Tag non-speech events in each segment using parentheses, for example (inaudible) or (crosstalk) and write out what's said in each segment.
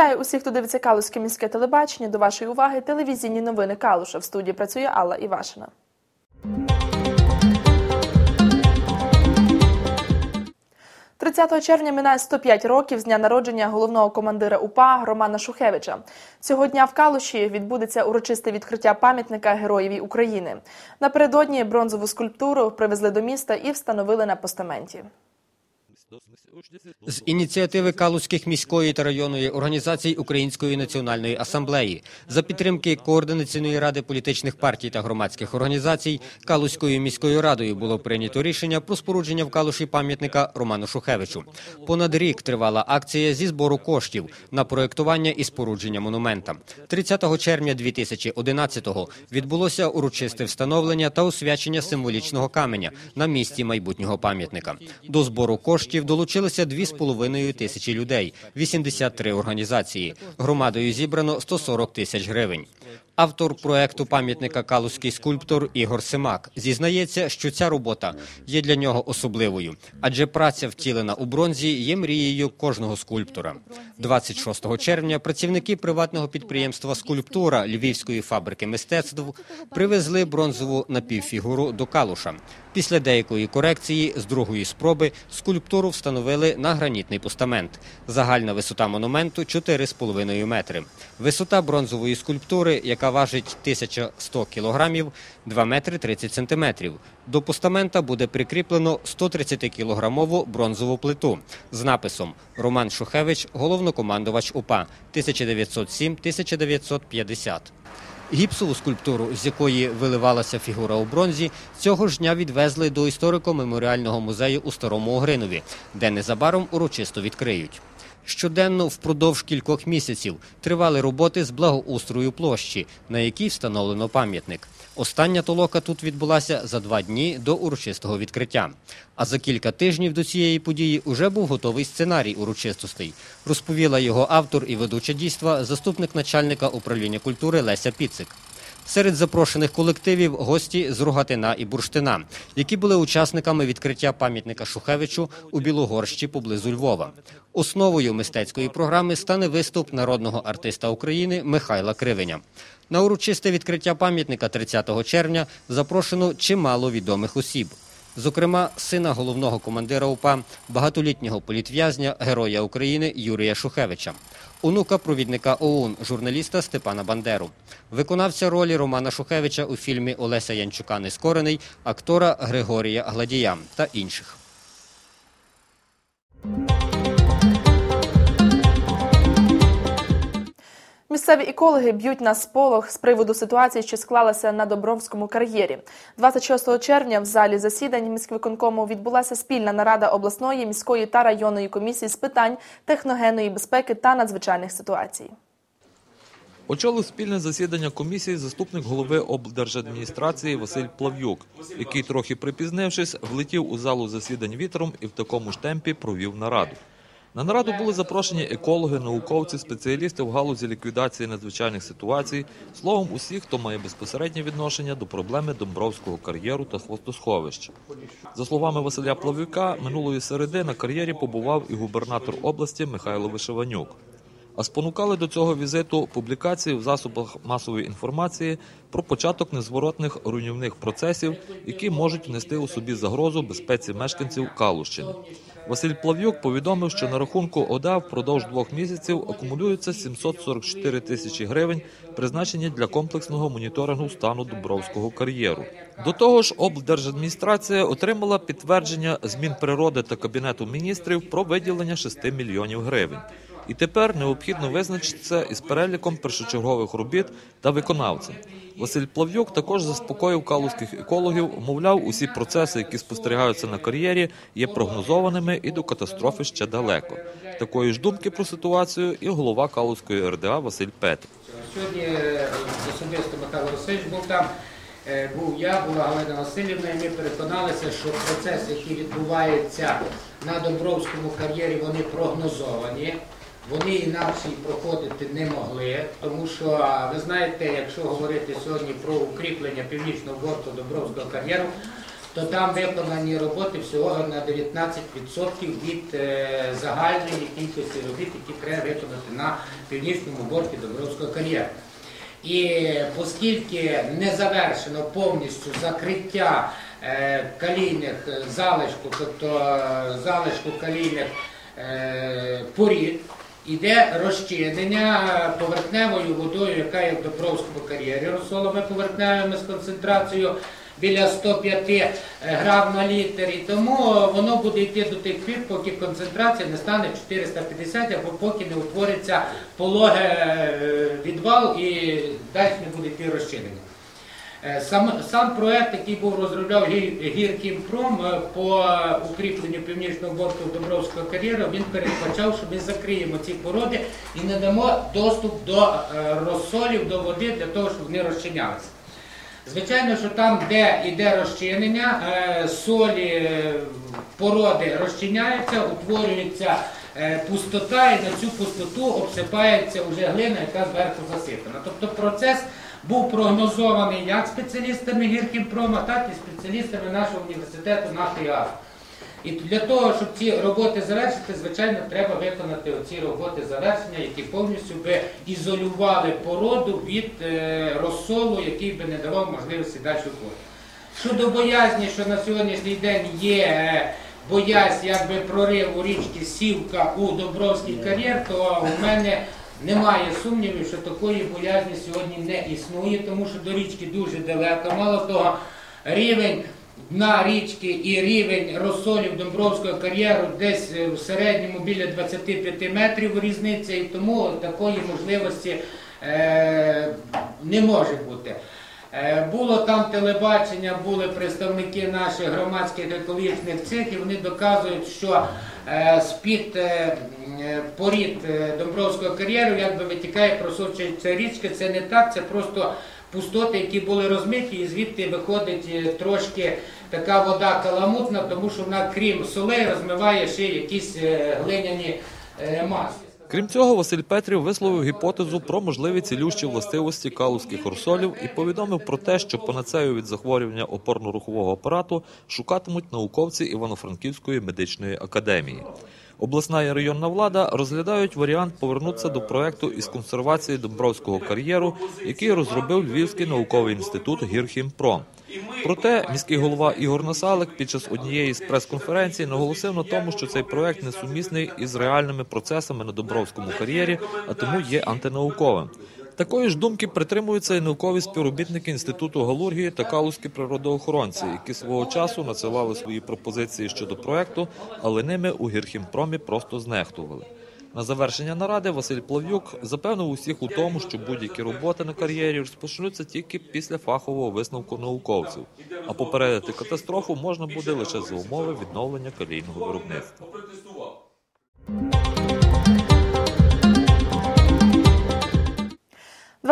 Вітаю усіх, хто дивиться Калузьке міське телебачення. До вашої уваги телевізійні новини Калуша. В студії працює Алла Івашина. «30 червня минає 105 років з дня народження головного командира УПА Романа Шухевича. Цього дня в Калуші відбудеться урочисте відкриття пам'ятника Героєві України. Напередодні бронзову скульптуру привезли до міста і встановили на постаменті. З ініціативи Калузьких міської та районної організацій Української національної асамблеї за підтримки координаційної ради політичних партій та громадських організацій Калузькою міською радою було прийнято рішення про спорудження в Калуші пам'ятника Роману Шухевичу. Понад рік тривала акція зі збору коштів на проєктування і спорудження монумента. 30 червня 2011-го відбулося урочисте встановлення та освячення символічного каменя на місці майбутнього пам'ятника. До збору коштів долучилися 2,5 тисячі людей, 83 організації. Громадою зібрано 140 тисяч гривень. Автор проекту пам'ятника Калузький скульптор Ігор Семак зізнається, що ця робота є для нього особливою, адже праця втілена у бронзі є мрією кожного скульптора. 26 червня працівники приватного підприємства Скульптура Львівської фабрики мистецтв привезли бронзову напівфігуру до Калуша. Після деякої корекції з другої спроби скульптуру встановили на гранітний постамент. Загальна висота монументу 4,5 метри. Висота бронзової скульптури, яка важить 1100 кілограмів, 2 метри 30 сантиметрів. До постамента буде прикріплено 130-кілограмову бронзову плиту з написом Роман Шухевич, головнокомандувач УПА 1907-1950. Гіпсову скульптуру, з якої виливалася фігура у бронзі, цього ж дня відвезли до історико-меморіального музею у Старому Огринові, де незабаром урочисто відкриють. Щоденно впродовж кількох місяців тривали роботи з благоустрою площі, на якій встановлено пам'ятник. Остання толока тут відбулася за два дні до урочистого відкриття. А за кілька тижнів до цієї події уже був готовий сценарій урочистостей. Розповіла його автор і ведуча дійства, заступник начальника управління культури Леся Піцик. Серед запрошених колективів гості з Рогатина і Бурштина, які були учасниками відкриття пам'ятника Шухевичу у Білогорщі поблизу Львова. Основою мистецької програми стане виступ народного артиста України Михайла Кривеня. На урочисте відкриття пам'ятника 30 червня запрошено чимало відомих осіб. Зокрема, сина головного командира УПА, багатолітнього політв'язня, героя України Юрія Шухевича, онука провідника ОУН, журналіста Степана Бандеру, виконавця ролі Романа Шухевича у фільмі Олеся Янчука Нескорений, актора Григорія Гладія та інших. Місцеві екологи б'ють на сполох з приводу ситуації, що склалася на Добровському кар'єрі. 26 червня в залі засідань міськвиконкому відбулася спільна нарада обласної, міської та районної комісії з питань техногенної безпеки та надзвичайних ситуацій. Очолив спільне засідання комісії заступник голови облдержадміністрації Василь Плав'юк, який, трохи припізнившись, влетів у залу засідань вітром і в такому ж темпі провів нараду. На нараду були запрошені екологи, науковці, спеціалісти в галузі ліквідації надзвичайних ситуацій, словом, усі, хто має безпосереднє відношення до проблеми Домбровського кар'єру та хвостосховища. За словами Василя Плавюка, минулої середи на кар'єрі побував і губернатор області Михайло Вишиванюк. А спонукали до цього візиту публікації в засобах масової інформації про початок незворотних руйнівних процесів, які можуть нести у собі загрозу безпеці мешканців Калущини. Василь Плав'юк повідомив, що на рахунку ОДА впродовж двох місяців акумулюється 744 тисячі гривень, призначені для комплексного моніторингу стану Дубровського кар'єру. До того ж, облдержадміністрація отримала підтвердження змін природи та кабінету міністрів про виділення 6 мільйонів гривень. І тепер необхідно визначитися із переліком першочергових робіт та виконавцем. Василь Плав'юк також заспокоїв калузьких екологів, мовляв, усі процеси, які спостерігаються на кар'єрі, є прогнозованими і до катастрофи ще далеко. Такої ж думки про ситуацію і голова Калузької РДА Василь Петр. Сьогодні е, особисто Михайло Васильович був там, е, був я, була Галина Васильівна, і ми переконалися, що процеси, які відбуваються на Добровському кар'єрі, вони прогнозовані. Вони інакше проходити не могли, тому що ви знаєте, якщо говорити сьогодні про укріплення північного борту Добровського кар'єру, то там виконані роботи всього на 19% від е, загальної кількості робіт, які треба виконати на північному борті Добровського кар'єру. І оскільки не завершено повністю закриття е, калійних е, залишку, тобто залишку калійних порід, іде розчинення поверхневою водою, яка є в Добровському кар'єрі розсолами поверхневими з концентрацією біля 105 грам на літр. І тому воно буде йти до тих пір, поки концентрація не стане 450, або поки не утвориться пологе е, відвал і далі не буде йти розчинення. Е, Сам, сам проект, який був розробляв Гір- Гіркімпром е, по укріпленню північного борту Добровського кар'єру, він передбачав, що ми закриємо ці породи і не дамо доступ до е, розсолів, до води для того, щоб вони розчинялися. Звичайно, що там, де йде розчинення, солі породи розчиняються, утворюється пустота, і на цю пустоту обсипається вже глина, яка зверху засипана. Тобто процес був прогнозований як спеціалістами Гіркімпрома, так і спеціалістами нашого університету нафти і. І для того, щоб ці роботи завершити, звичайно, треба виконати оці роботи завершення, які повністю би ізолювали породу від е, розсолу, який би не давав можливості далі входити. Щодо боязні, що на сьогоднішній день є е, боязнь якби прориву річки Сівка у Добровський кар'єр, то у мене немає сумнівів, що такої боязні сьогодні не існує, тому що до річки дуже далеко. Мало того, рівень дна річки і рівень розсолів Домбровського кар'єру десь е, в середньому біля 25 метрів різниця, і тому такої можливості е, не може бути. Е, Було там телебачення, були представники наших громадських екологічних цих, вони доказують, що е, з-під е, порід Домбровського кар'єру якби витікає просочується річка. Це не так, це просто пустоти, які були розмиті, і звідти виходить трошки така вода каламутна, тому що вона, крім солей, розмиває ще якісь глиняні маси. Крім цього, Василь Петрів висловив гіпотезу про можливі цілющі властивості калузьких розсолів і повідомив про те, що панацею від захворювання опорно-рухового апарату шукатимуть науковці Івано-Франківської медичної академії. Обласна і районна влада розглядають варіант повернутися до проекту із консервації Домбровського кар'єру, який розробив Львівський науковий інститут Гірхімпром. Проте міський голова Ігор Насалик під час однієї з прес-конференцій наголосив на тому, що цей проект несумісний із реальними процесами на Домбровському кар'єрі, а тому є антинауковим. Такої ж думки притримуються і наукові співробітники інституту галургії та калузькі природоохоронці, які свого часу надсилали свої пропозиції щодо проекту, але ними у гірхімпромі просто знехтували. На завершення наради Василь Плав'юк запевнив усіх у тому, що будь-які роботи на кар'єрі розпочнуться тільки після фахового висновку науковців, а попередити катастрофу можна буде лише за умови відновлення калійного виробництва. –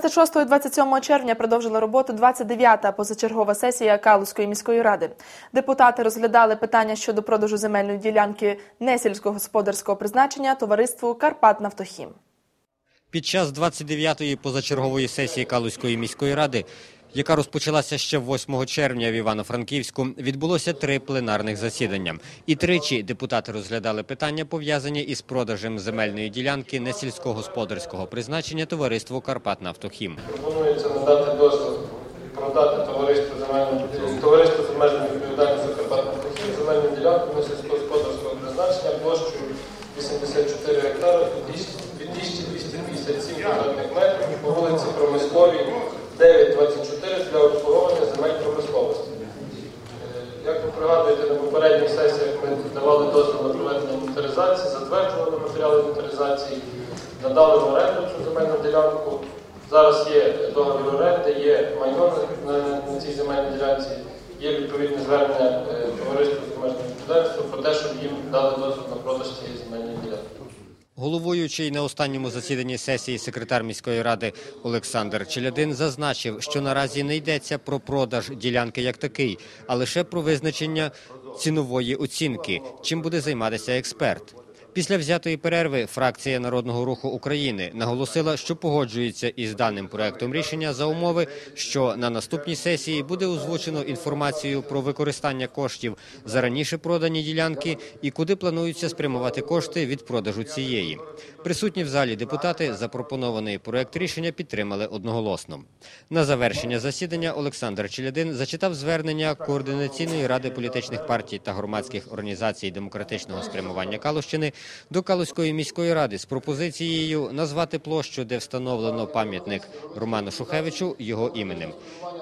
26 і 27 червня продовжила роботу 29-та позачергова сесія Калузької міської ради. Депутати розглядали питання щодо продажу земельної ділянки несільськогосподарського призначення товариству «Карпатнафтохім». Під час 29-ї позачергової сесії Калузької міської ради, яка розпочалася ще 8 червня в Івано-Франківську, відбулося три пленарних засідання. І тричі депутати розглядали питання, пов'язані із продажем земельної ділянки несільськогосподарського призначення товариству «Карпатнафтохім». Пропонується надати дозвіл продати товариство земельної товариство з обмеженою відповідальністю Карпатних Кохів земельну ділянку на сільськогосподарського призначення площею 84 гектари від 257 квадратних метрів по вулиці Промисловій 924 для обслуговування земель промисловості. Е, Як ви пригадуєте, на попередніх сесіях ми давали дозвіл на проведення інвентаризації, затверджували матеріали інвентаризації, надали в оренду цю земельну ділянку. Зараз є договір оренди, є майно на, на, цій земельній ділянці, є відповідне звернення е, товариства з комерційного господарства про те, щоб їм дали дозвіл на продаж цієї земельної. Головуючий на останньому засіданні сесії секретар міської ради Олександр Челядин зазначив, що наразі не йдеться про продаж ділянки як такий, а лише про визначення цінової оцінки, чим буде займатися експерт. Після взятої перерви фракція Народного руху України наголосила, що погоджується із даним проектом рішення за умови, що на наступній сесії буде озвучено інформацію про використання коштів за раніше продані ділянки і куди планується спрямувати кошти від продажу цієї. Присутні в залі депутати запропонований проект рішення підтримали одноголосно. На завершення засідання Олександр Челядин зачитав звернення координаційної ради політичних партій та громадських організацій демократичного спрямування Калущини до Калузької міської ради з пропозицією назвати площу, де встановлено пам'ятник Роману Шухевичу його іменем.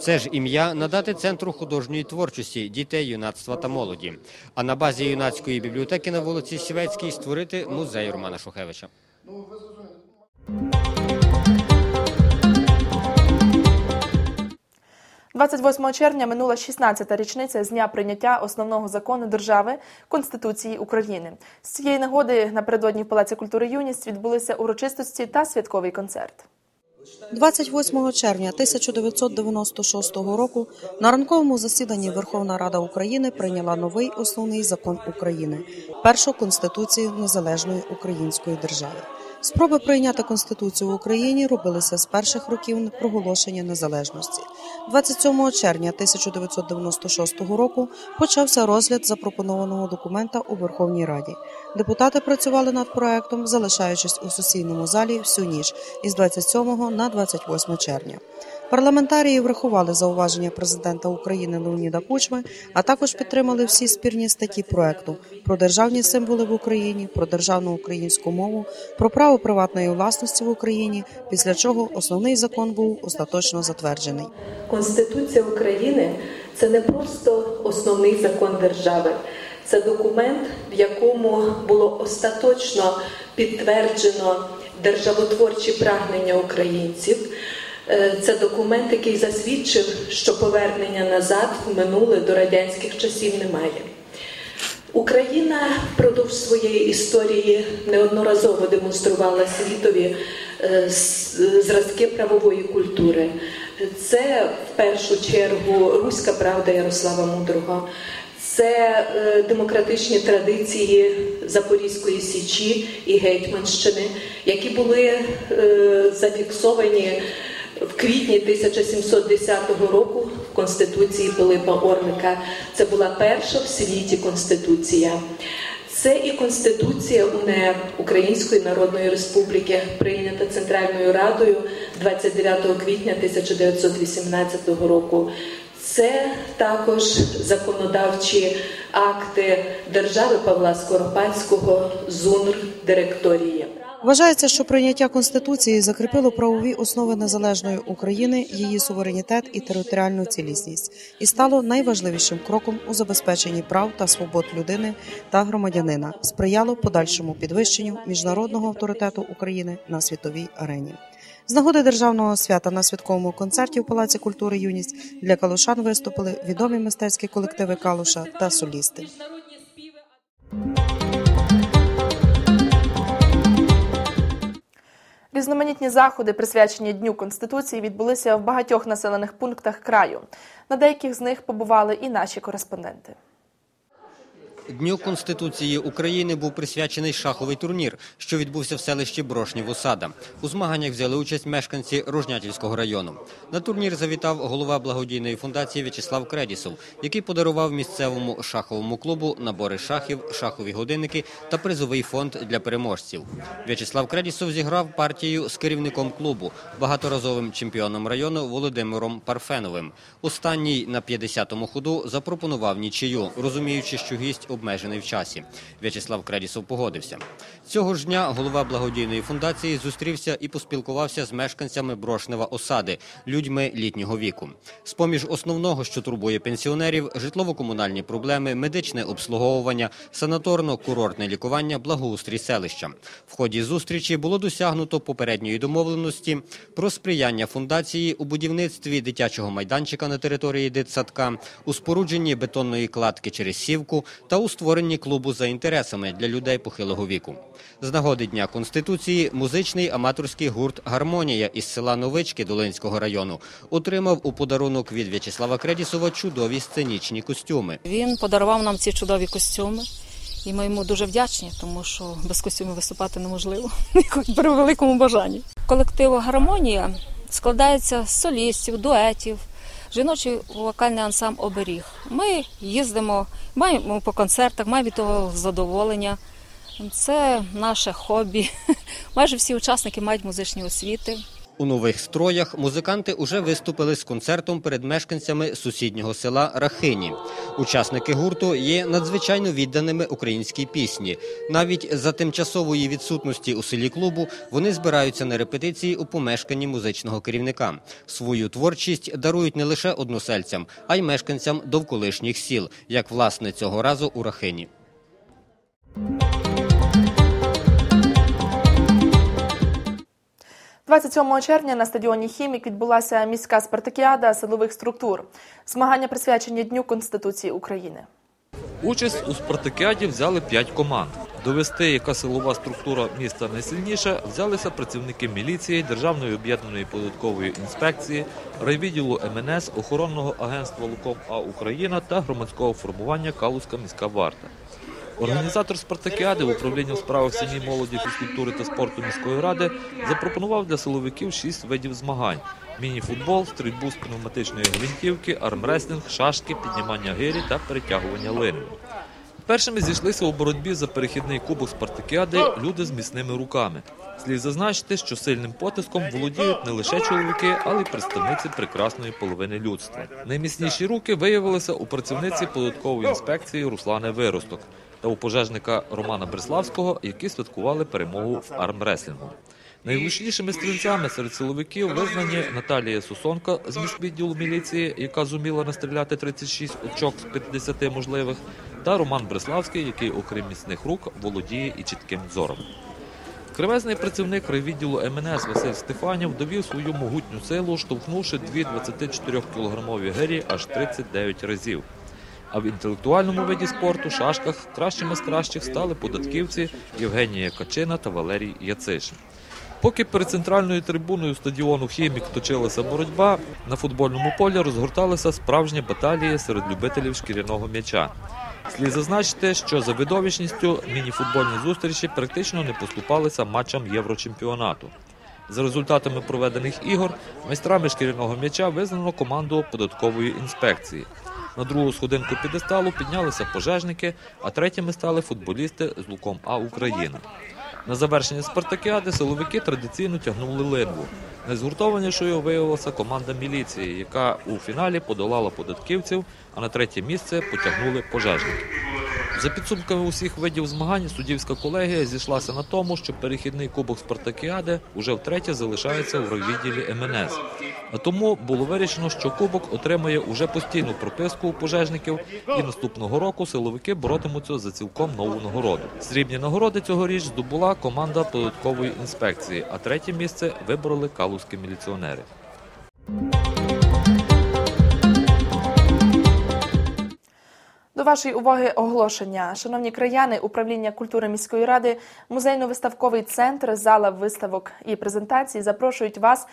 Це ж ім'я надати центру художньої творчості дітей, юнацтва та молоді. А на базі юнацької бібліотеки на вулиці Сівецькій створити музей Романа Шухевича. 28 червня минула 16-та річниця з дня прийняття основного закону держави Конституції України. З цієї нагоди напередодні в Палаці культури юність відбулися урочистості та святковий концерт. 28 червня 1996 року на ранковому засіданні Верховна Рада України прийняла новий основний закон України першу конституцію незалежної української держави. Спроби прийняти конституцію в Україні робилися з перших років проголошення незалежності. 27 червня 1996 року почався розгляд запропонованого документа у Верховній Раді. Депутати працювали над проектом, залишаючись у сесійному залі всю ніч із 27 на 28 червня. Парламентарії врахували зауваження президента України Леоніда Кучми, а також підтримали всі спірні статті проекту про державні символи в Україні, про державну українську мову, про право приватної власності в Україні. Після чого основний закон був остаточно затверджений. Конституція України це не просто основний закон держави, це документ, в якому було остаточно підтверджено державотворчі прагнення українців. Е, Це документ, який засвідчив, що повернення назад в минуле до радянських часів немає. Україна впродовж своєї історії неодноразово демонструвала світові е, зразки правової культури. Це в першу чергу руська правда Ярослава Мудрого, це е, демократичні традиції Запорізької січі і Гетьманщини, які були зафіксовані в квітні 1710 року в Конституції Пилипа Орлика. Це була перша в світі конституція. Це і Конституція УНР Української Народної Республіки, прийнята Центральною Радою 29 квітня 1918 року. Це також законодавчі акти держави Павла Скоропадського, ЗУНР, директорії. Вважається, що прийняття конституції закріпило правові основи незалежної України, її суверенітет і територіальну цілісність, і стало найважливішим кроком у забезпеченні прав та свобод людини та громадянина, сприяло подальшому підвищенню міжнародного авторитету України на світовій арені. З нагоди державного свята на святковому концерті в Палаці культури юність для калушан виступили відомі мистецькі колективи Калуша та солісти. Різноманітні заходи, присвячені Дню Конституції, відбулися в багатьох населених пунктах краю. На деяких з них побували і наші кореспонденти. Дню Конституції України був присвячений шаховий турнір, що відбувся в селищі Брошнів Осада. У змаганнях взяли участь мешканці Рожнятівського району. На турнір завітав голова благодійної фундації В'ячеслав Кредісов, який подарував місцевому шаховому клубу набори шахів, шахові годинники та призовий фонд для переможців. В'ячеслав Кредісов зіграв партію з керівником клубу, багаторазовим чемпіоном району Володимиром Парфеновим. Останній на 50-му ходу запропонував нічию, розуміючи, що гість обмежений в часі. В'ячеслав Кредісов погодився. Цього ж дня голова благодійної фундації зустрівся і поспілкувався з мешканцями Брошнева осади, людьми літнього віку. З-поміж основного, що турбує пенсіонерів, житлово-комунальні проблеми, медичне обслуговування, санаторно-курортне лікування, благоустрій селища. В ході зустрічі було досягнуто попередньої домовленості про сприяння фундації у будівництві дитячого майданчика на території дитсадка, у спорудженні бетонної кладки через сівку та у створенні клубу за інтересами для людей похилого віку. З нагоди Дня Конституції музичний аматорський гурт Гармонія із села Новички Долинського району отримав у подарунок від В'ячеслава Кредісова чудові сценічні костюми. Він подарував нам ці чудові костюми. І ми йому дуже вдячні, тому що без костюмів виступати неможливо, (laughs) при великому бажанні. Колектив Гармонія складається з солістів, дуетів, жіночий вокальний ансамбль оберіг. Ми їздимо, маємо по концертах, маємо від того задоволення. Це наше хобі. (laughs) Майже всі учасники мають музичні освіти. У нових строях музиканти уже виступили з концертом перед мешканцями сусіднього села Рахині. Учасники гурту є надзвичайно відданими українській пісні. Навіть за тимчасової відсутності у селі клубу вони збираються на репетиції у помешканні музичного керівника. Свою творчість дарують не лише односельцям, а й мешканцям довколишніх сіл, як власне цього разу у Рахині. – 27 червня на стадіоні Хімік відбулася міська спартакіада силових структур. Змагання присвячені Дню Конституції України. Участь у спартакіаді взяли п'ять команд. Довести, яка силова структура міста найсильніша, взялися працівники міліції, Державної об'єднаної податкової інспекції, райвідділу МНС, охоронного агентства Луком А Україна та громадського формування Калузька міська варта. Організатор спартакіади в управлінні у справах сім'ї, молоді, фізкультури та спорту міської ради запропонував для силовиків шість видів змагань: міні-футбол, стрільбу з пневматичної гвинтівки, армреслінг, шашки, піднімання гирі та перетягування лини. Першими зійшлися у боротьбі за перехідний кубок спартакіади люди з міцними руками. Слід зазначити, що сильним потиском володіють не лише чоловіки, але й представниці прекрасної половини людства. Найміцніші руки виявилися у працівниці податкової інспекції Руслани Виросток та у пожежника Романа Бреславського, які святкували перемогу в армреслінгу. Найгучнішими стрільцями серед силовиків визнані Наталія Сусонка з міськвідділу міліції, яка зуміла настріляти 36 очок з 50 можливих, та Роман Бреславський, який, окрім міцних рук, володіє і чітким зором. Кривезний працівник райвідділу МНС Василь Стефанів довів свою могутню силу, штовхнувши дві 24-кілограмові гирі аж 39 разів. А в інтелектуальному виді спорту шашках кращими з кращих стали податківці Євгенія Качина та Валерій Яцишин. Поки перед центральною трибуною стадіону Хімік точилася боротьба, на футбольному полі розгорталися справжні баталії серед любителів шкіряного м'яча. Слід зазначити, що за видовищністю міні-футбольні зустрічі практично не поступалися матчам Єврочемпіонату. За результатами проведених ігор майстрами шкіряного м'яча визнано команду податкової інспекції. На другу сходинку підесталу піднялися пожежники, а третіми стали футболісти з луком А Україна. На завершення спартакіади силовики традиційно тягнули линву. Найзгуртованішою виявилася команда міліції, яка у фіналі подолала податківців, а на третє місце потягнули пожежники. За підсумками усіх видів змагань суддівська колегія зійшлася на тому, що перехідний кубок спартакіади уже втретє залишається в райвідділі МНС. А тому було вирішено, що кубок отримує уже постійну прописку у пожежників, і наступного року силовики боротимуться за цілком нову нагороду. Срібні нагороди цьогоріч здобула команда податкової інспекції, а третє місце вибороли калузькі міліціонери. Вашої уваги оголошення. Шановні краяни, управління культури міської ради, музейно-виставковий центр, зала виставок і презентацій запрошують вас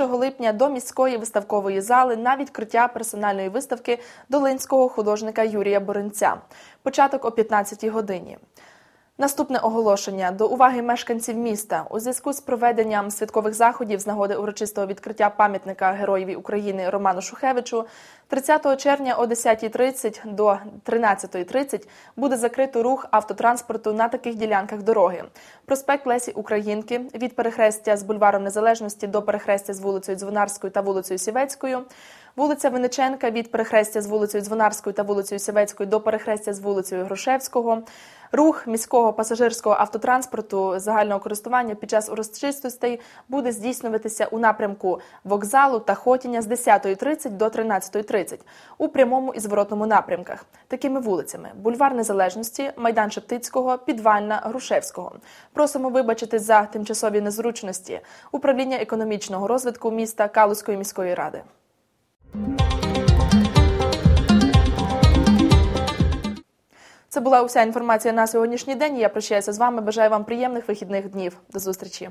1 липня до міської виставкової зали на відкриття персональної виставки долинського художника Юрія Боринця. Початок о 15 годині. Наступне оголошення до уваги мешканців міста у зв'язку з проведенням святкових заходів з нагоди урочистого відкриття пам'ятника Героєві України Роману Шухевичу 30 червня о 10.30 до 13.30 буде закрито рух автотранспорту на таких ділянках дороги: проспект Лесі Українки від перехрестя з бульваром Незалежності до перехрестя з вулицею Дзвонарською та вулицею Сівецькою. Вулиця Винниченка від перехрестя з вулицею Дзвонарською та вулицею Сівецькою до перехрестя з вулицею Грушевського. Рух міського пасажирського автотранспорту загального користування під час урочистостей буде здійснюватися у напрямку вокзалу та Хотіня з 10.30 до 13.30 у прямому і зворотному напрямках. Такими вулицями: Бульвар Незалежності, Майдан Шептицького, Підвальна, Грушевського. Просимо вибачити за тимчасові незручності управління економічного розвитку міста Калузької міської ради. Це була уся інформація на сьогоднішній день. Я прощаюся з вами. Бажаю вам приємних вихідних днів. До зустрічі.